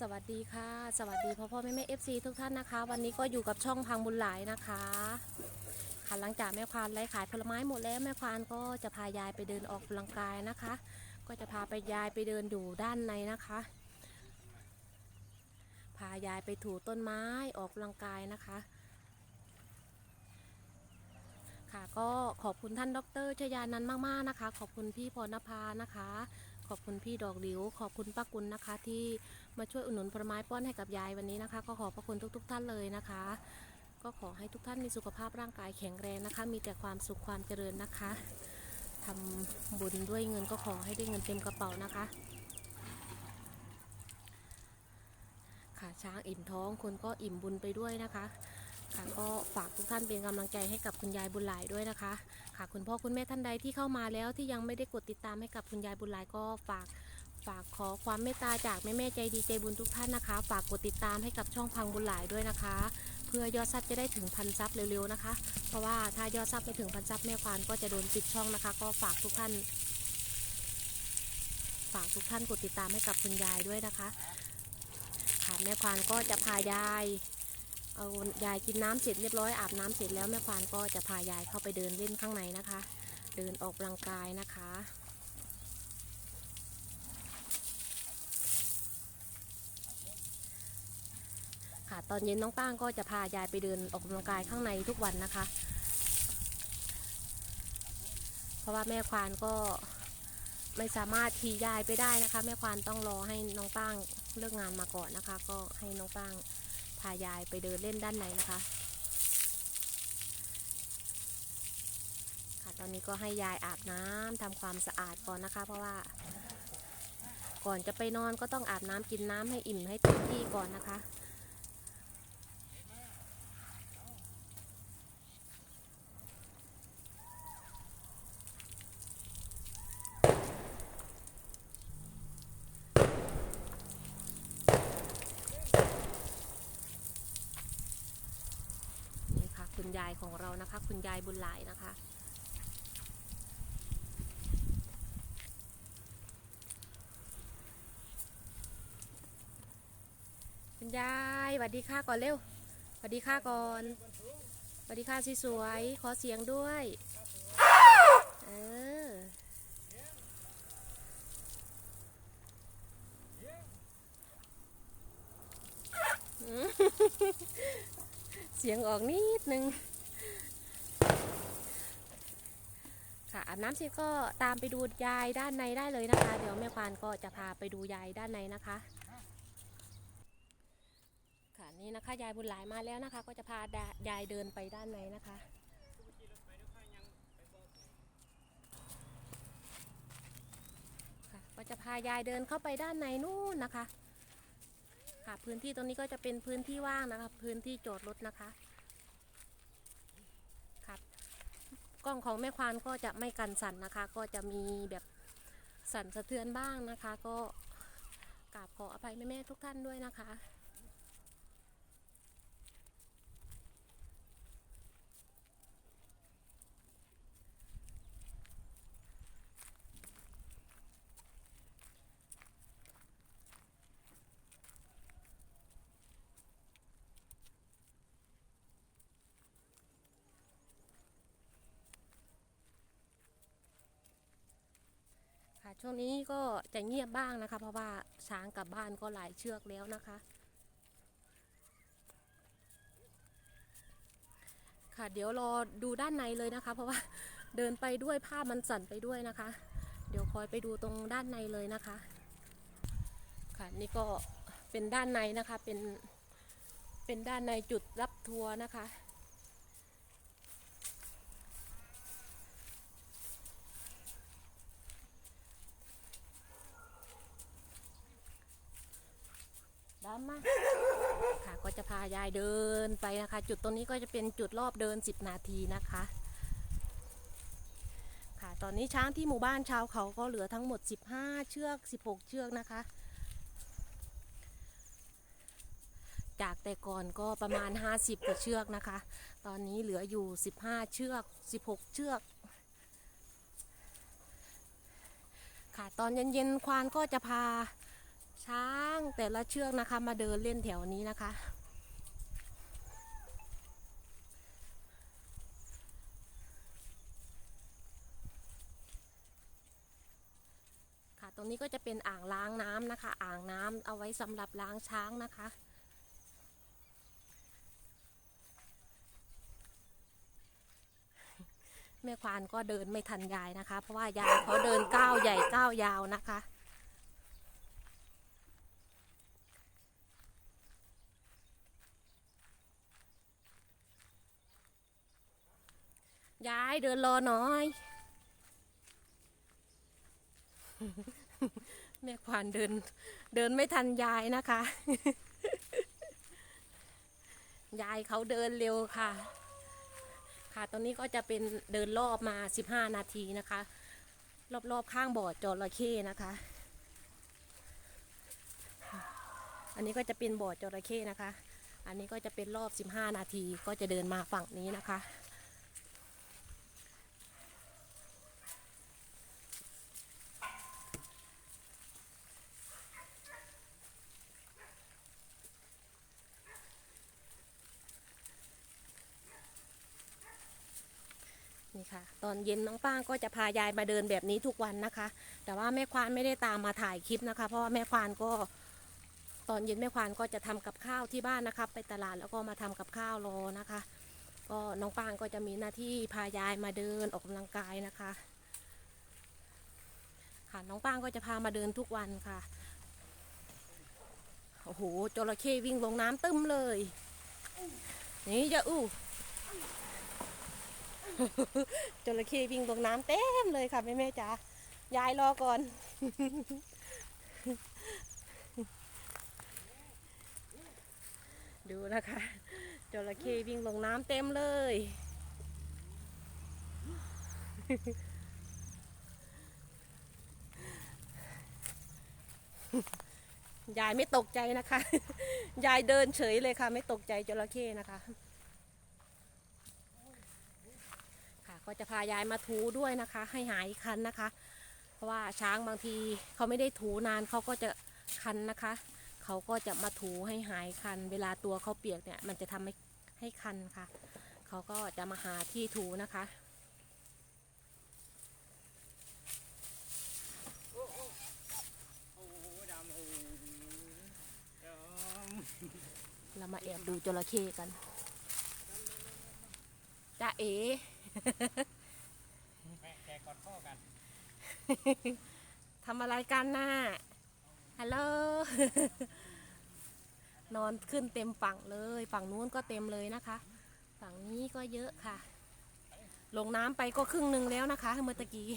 สวัสดีค่ะ สวัสดีพ่อพ่อแม่แม่เอฟซีทุกท่านนะคะ วันนี้ก็อยู่กับช่องพังบุญหลายนะคะค่ะหลังจากแม่ควานไล่ขายผลไม้หมดแล้วแม่ควานก็จะพายายไปเดินออกกำลังกายนะคะ ก็จะพาไปยายไปเดินอยู่ด้านในนะคะ พายายไปถูต้นไม้ออกกำลังกายนะคะ ค่ะก็ขอบคุณท่านดรชยานันมากๆนะคะ ขอบคุณพี่พรณภานะคะ ขอบคุณพี่ดอกหลิวขอบคุณป้ากุลนะคะ ที่มาช่วยอุดหนุนผลไม้ป้อนให้กับยายวันนี้นะคะ ก็ขอบพระคุณทุก ๆ ท่านเลยนะคะ ก็ขอให้ทุกท่านมีสุขภาพร่างกายแข็งแรงนะคะ มีแต่ความสุขความเจริญนะคะทำบุญด้วยเงินก็ขอให้ได้เงินเต็มกระเป๋านะคะค่ะช้างอิ่มท้องคนก็อิ่มบุญไปด้วยนะคะค่ะก็ฝากทุกท่านเป็นกำลังใจให้กับคุณยายบุญหลายด้วยนะคะ ค่ะ คุณพ่อคุณแม่ท่านใดที่เข้ามาแล้วที่ยังไม่ได้กดติดตามให้กับคุณยายบุญหลายก็ฝากฝากขอความเมตตาจากแม่แม่ใจดีใจบุญทุกท่านนะคะ ฝากกดติดตามให้กับช่องพังบุญหลายด้วยนะคะ เพื่อยอดซับจะได้ถึงพันซับเร็วๆนะคะ เพราะว่าถ้ายอดซับไม่ถึงพันซับแม่ควานก็จะโดนปิดช่องนะคะ ก็ฝากทุกท่าน ฝากทุกท่านกดติดตามให้กับคุณยายด้วยนะคะค่ะแม่ควานก็จะพายาย เอายายกินน้ำเสร็จเรียบร้อยอาบน้ำเสร็จแล้วแม่ควานก็จะพายายเข้าไปเดินเล่นข้างในนะคะ เดินออกกำลังกายนะคะค่ะตอนเย็นน้องป้างก็จะพายายไปเดินออกกำลังกายข้างในทุกวันนะคะ เพราะว่าแม่ควานก็ไม่สามารถขี่ยายไปได้นะคะ แม่ควานต้องรอให้น้องป้างเลิกงานมาก่อนนะคะ ก็ให้น้องป้าง พายายไปเดินเล่นด้านในนะคะ ค่ะตอนนี้ก็ให้ยายอาบน้ำทำความสะอาดก่อนนะคะ เพราะว่า ก่อนจะไปนอนก็ต้องอาบน้ำกินน้ำให้อิ่มให้เต็มที่ก่อนนะคะ ยายของเรานะคะ คุณยายบุญหลายนะคะ คุณยายสวัสดีค่ะก่อนเร็วสวัสดีค่ะก่อนสวัสดีค่ะสวยๆขอเสียงด้วยเออ สียงออกนิดนึง ค่ะอาบน้ำเสร็จก็ตามไปดูยายด้านในได้เลยนะคะ เดี๋ยวแม่ควานก็จะพาไปดูยายด้านในนะคะ ค่ะนี่นะคะยายบุญหลายมาแล้วนะคะ ก็จะพายายเดินไปด้านในนะคะค่ะก็จะพายายเดินเข้าไปด้านในนู่นนะคะ ค่ะ พื้นที่ตรงนี้ก็จะเป็นพื้นที่ว่างนะคะ พื้นที่จอดรถนะคะครับกล้องของแม่ควานก็จะไม่กันสั่นนะคะ ก็จะมีแบบสั่นสะเทือนบ้างนะคะ ก็กราบขออภัยแม่ๆทุกท่านด้วยนะคะ ช่วงนี้ก็จะเงียบบ้างนะคะ เพราะว่าช้างกลับบ้านก็หลายเชือกแล้วนะคะ ค่ะเดี๋ยวรอดูด้านในเลยนะคะ เพราะว่าเดินไปด้วยภาพมันสั่นไปด้วยนะคะ เดี๋ยวคอยไปดูตรงด้านในเลยนะคะ ค่ะนี่ก็เป็นด้านในนะคะเป็นเป็นด้านในจุดรับทัวร์นะคะ มาค่ะ ก็จะพายายเดินไปนะคะ จุดตรงนี้ก็จะเป็นจุดรอบเดิน 10 นาทีนะคะ ค่ะ ตอนนี้ช้างที่หมู่บ้านชาวเขาก็เหลือทั้งหมด 15 เชือก 16 เชือกนะคะ จากแต่ก่อนก็ประมาณ 50 กว่าเชือกนะคะ ตอนนี้เหลืออยู่ 15 เชือก 16 เชือกค่ะ ตอนเย็นๆควานก็จะพา ช้างแต่ละเชือกนะคะ มาเดินเล่นแถวนี้นะคะ ค่ะตรงนี้ก็จะเป็นอ่างล้างน้ำนะคะ อ่างน้ำเอาไว้สำหรับล้างช้างนะคะแม่ควานก็เดินไม่ทันยายนะคะ เพราะว่ายายเขาเดินก้าวใหญ่ก้าวยาวนะคะ ยายเดินรอหน่อย แม่ควานเดิน เดินไม่ทันยายนะคะ ยายเขาเดินเร็วค่ะ ค่ะตรงนี้ก็จะเป็นเดินรอบมา 15 นาทีนะคะ รอบๆข้างบ่อจระเข้นะคะ อันนี้ก็จะเป็นบ่อจระเข้นะคะ อันนี้ก็จะเป็นรอบ 15 นาทีก็จะเดินมาฝั่งนี้นะคะ ค่ะ ตอนเย็นน้องป้างก็จะพายายมาเดินแบบนี้ทุกวันนะคะ แต่ว่าแม่ควานไม่ได้ตามมาถ่ายคลิปนะคะ เพราะว่าแม่ควานก็ ตอนเย็นแม่ควานก็จะทำกับข้าวที่บ้านนะคะ ไปตลาดแล้วก็มาทำกับข้าวรอนะคะ ก็น้องป้างก็จะมีหน้าที่พายายมาเดินออกกำลังกายนะคะ ค่ะน้องป้างก็จะพามาเดินทุกวันค่ะโอ้โหจระเข้วิ่งลงน้ำตึมเลย นี่จะอู้ จระเข้วิ่งลงน้ำเต็มเลยค่ะแม่แม่จ๋ายายรอก่อน ดูนะคะจระเข้วิ่งลงน้ำเต็มเลยยายไม่ตกใจนะคะ ยายเดินเฉยเลยค่ะ ไม่ตกใจจระเข้นะคะ ค่ะก็ จะพายายมาถูด้วยนะคะ ให้หายคันนะคะ เพราะว่าช้างบางทีเขาไม่ได้ถูนานเขาก็จะคันนะคะ เขาก็จะมาถูให้หายคัน เวลาตัวเขาเปียกเนี่ยมันจะทำให้ให้คันค่ะ เขาก็จะมาหาที่ถูนะคะเรามาแอบดูจระเข้กันจ้าเอ๋ แม่แกกอดข้อกันทำอะไรกันน่ะฮัลโหล นอนขึ้นเต็มฝั่งเลย ฝั่งนู้นก็เต็มเลยนะคะ ฝั่งนี้ก็เยอะค่ะ ลงน้ำไปก็ครึ่งหนึ่งแล้วนะคะเมื่อตะกี้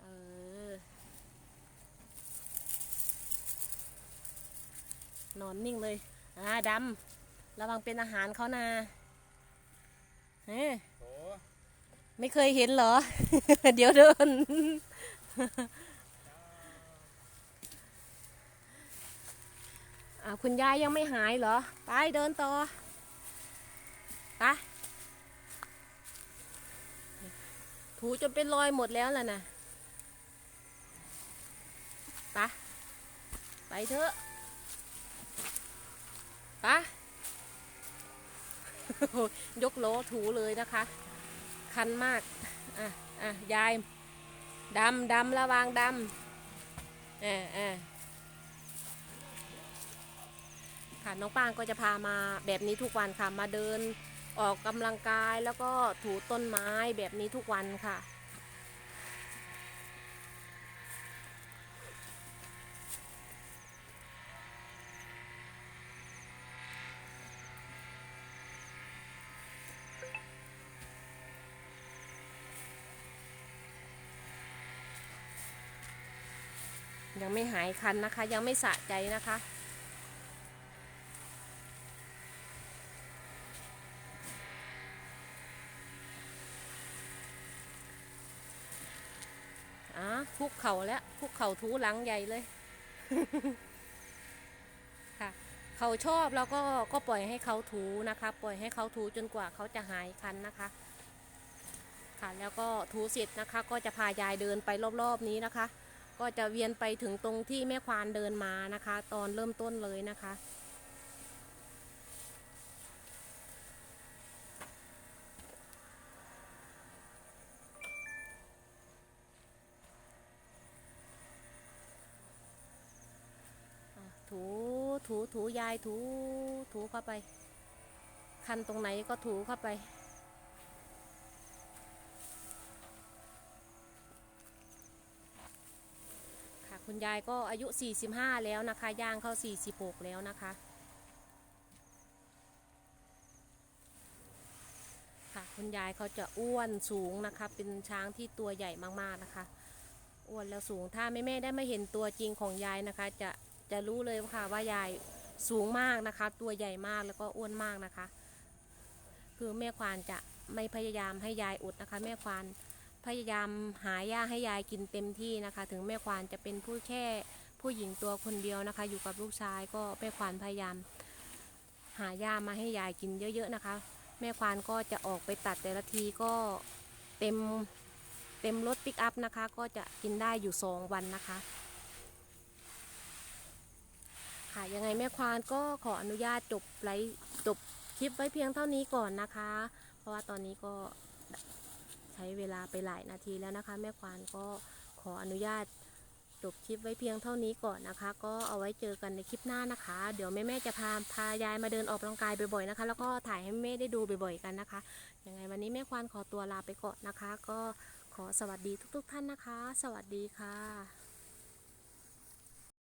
เออนอนนิ่งเลย อ่าดำระวังเป็นอาหารเขานะ เฮ้โอ้ไม่เคยเห็นเหรอ เดี๋ยวเดิน คุณยายยังไม่หายเหรอ ไปเดินต่อไปถูจนเป็นรอยหมดแล้วล่ะนะไปไปเถอะไป ยกโหลถูเลยนะคะ คันมาก อะอะยายดำดำระวังดำอ่าออค่ะน้องป้างก็จะพามาแบบนี้ทุกวันค่ะมาเดินออกกำลังกายแล้วก็ถูต้นไม้แบบนี้ทุกวันค่ะ ยังไม่หายคันนะคะ ยังไม่สะใจนะคะ อะคุกเข่าแล้วคุกเข่าถูหลังใหญ่เลยค่ะเขาชอบแล้วก็ก็ปล่อยให้เขาถูนะคะ ปล่อยให้เขาถูจนกว่าเขาจะหายคันนะคะ ค่ะแล้วก็ถูเสร็จนะคะ ก็จะพายายเดินไปรอบๆนี้นะคะ ก็จะเวียนไปถึงตรงที่แม่ควานเดินมานะคะ ตอนเริ่มต้นเลยนะคะถูถูถูยายถูถูเข้าไป คันตรงไหนก็ถูเข้าไป คุณยายก็อายุ 45 แล้วนะคะ ย่างเข้า 46 แล้วนะคะค่ะคุณยายเขาจะอ้วนสูงนะคะ เป็นช้างที่ตัวใหญ่มากๆนะคะ อ้วนแล้วสูงถ้าแม่แม่ได้มาเห็นตัวจริงของยายนะคะ จะจะรู้เลยค่ะว่ายายสูงมากนะคะ ตัวใหญ่มากแล้วก็อ้วนมากนะคะ คือแม่ควานจะไม่พยายามให้ยายอดนะคะ แม่ควาน พยายามหาหญ้าให้ยายกินเต็มที่นะคะ ถึงแม่ควานจะเป็นผู้แค่ผู้หญิงตัวคนเดียวนะคะ อยู่กับลูกชายก็แม่ควานพยายาม หาหญ้ามาให้ยายกินเยอะๆนะคะ แม่ควานก็จะออกไปตัดแต่ละทีก็เต็มเต็มรถปิกอัพนะคะ ก็จะกินได้อยู่สองวันนะคะค่ะยังไงแม่ควานก็ขออนุญาตจบไลฟ์จบคลิปไว้เพียงเท่านี้ก่อนนะคะ เพราะว่าตอนนี้ก็ ใช้เวลาไปหลายนาทีแล้วนะคะ แม่ควานก็ขออนุญาตจบคลิปไว้เพียงเท่านี้ก่อนนะคะ ก็เอาไว้เจอกันในคลิปหน้านะคะ เดี๋ยวแม่แม่จะพาพายายมาเดินออกกำลังกายบ่อยๆนะคะ แล้วก็ถ่ายให้แม่ได้ดูบ่อยๆกันนะคะยังไงวันนี้แม่ควานขอตัวลาไปก่อนนะคะ ก็ขอสวัสดีทุก ๆ ท่านนะคะ สวัสดีค่ะ